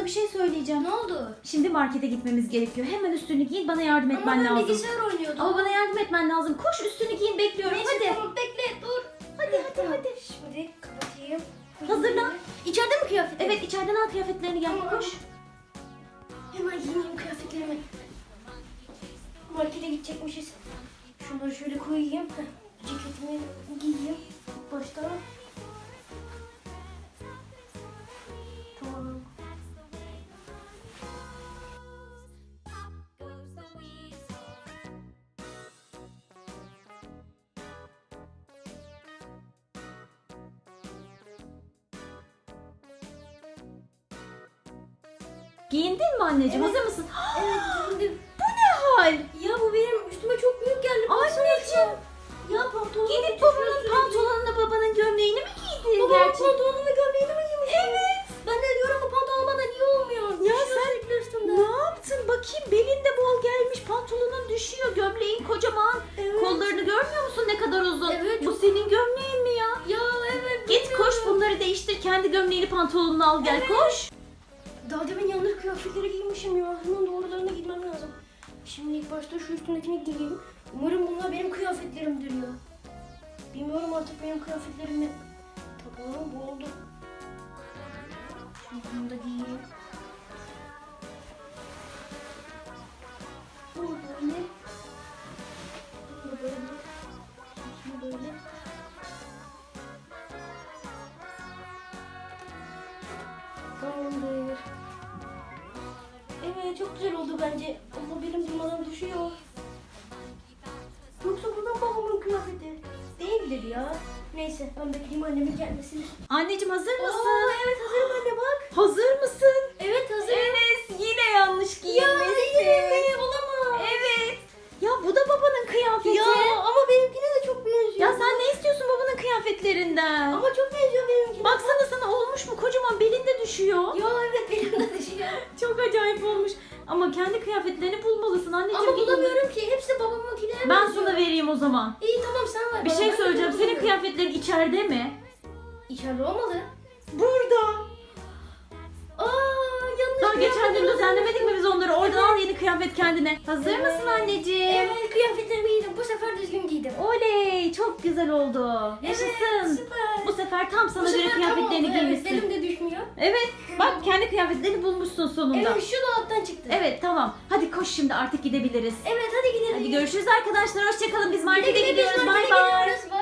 sana bir şey söyleyeceğim. Ne oldu? Şimdi markete gitmemiz gerekiyor. Hemen üstünü giyin bana yardım etmen Ama ben lazım. bilgisayar oynuyordum. Ama bana yardım etmen lazım. Koş üstünü giyin bekliyorum. Neyse hadi. tamam bekle dur. Hadi hadi hadi. Şimdi kapatayım. Hazırlan. İçeride mi kıyafet? Evet içeriden al kıyafetlerini gel. Tamam. Koş. Hemen giyineyim kıyafetlerimi. Markete gidecekmişiz. Şunları şöyle koyayım. Heh, Ceketimi giyeyim. İlk Giyindin mi anneciğim? Evet. Hazır mısın? Evet giyindim. Bu ne hal? Ya bu benim üstüme çok büyük geldi. Anneciğim. Ya pantolonu Gidip babanın pantolonuna babanun gömleğini mi giydin Babanın gerçekten? pantolonunu ve gömleğini mi giymiş? Evet. Ben de diyorum bu pantolon bana niye olmuyor? Ya Düşüyor sen. Ne yaptın? Bakayım belinde bol gelmiş, pantolonun düşüyor, gömleğin kocaman. Evet. Kollarını görmüyor musun ne kadar uzun? Evet, Bu senin gömleğin mi ya? Ya evet. Git bilmiyorum. koş bunları değiştir, kendi gömleğini pantolonunu al gel koş. Daha demin yanlış kıyafetleri giymişim ya. Hemen doğrularına gitmem lazım. Şimdi ilk başta şu üstündekini giyeyim. Umarım bunlar benim kıyafetlerimdir ya. Bilmiyorum artık benim kıyafetlerim mi? Tamam bu oldu. Bunu da giyeyim. Bu böyle. Bu böyle. Bu böyle. Tamamdır. Evet çok güzel oldu bence. Ama benim durmadan düşüyor. Yoksa bu da babamın kıyafeti. Değildir ya. Neyse ben bekleyeyim annemin gelmesini. Anneciğim hazır Oo, mısın? evet hazırım anne bak. Hazır mısın? Evet hazırım. Enes yine yanlış Ya giyinmişsin. yine mi? Olamaz. Evet. Ya bu da babanın kıyafeti. Ya ama benimkine de çok benziyor. Ya sen ne istiyorsun babanın kıyafetlerinden? Ama çok benziyor benimkine. Baksana sana olmuş mu? Kocaman belinde düşüyor. Ya evet benim de düşüyor. Çok acayip olmuş. Ama kendi kıyafetlerini bulmalısın anneciğim. Ama bulamıyorum ki. Hepsi babamınkine onu- Ben sana vereyim o zaman. İyi tamam sen ver. Bir bana, şey söyleyeceğim. Senin kıyafetlerin içeride mi? İçeride olmalı. Burada. Aa yanlış Daha geçen gün düzenlemedik mi biz onları? Oradan al yeni kıyafet kendine. Hazır Evet. mısın anneciğim? Evet kıyafetlerimi giydim. Bu sefer düzgün giydim. Oley çok güzel oldu. Yaşasın. Evet, süper. Bu sefer tam sana göre kıyafetlerini giymişsin. Evet, elim de düşmüyor. Evet. Bak kendi kıyafetlerini bulmuşsun sonunda. Evet şu dolaptan çıktı. Evet tamam. Hadi koş şimdi artık gidebiliriz. Evet hadi gidelim. Hadi görüşürüz arkadaşlar. Hoşçakalın. Biz markete gidiyoruz. Bay. Bay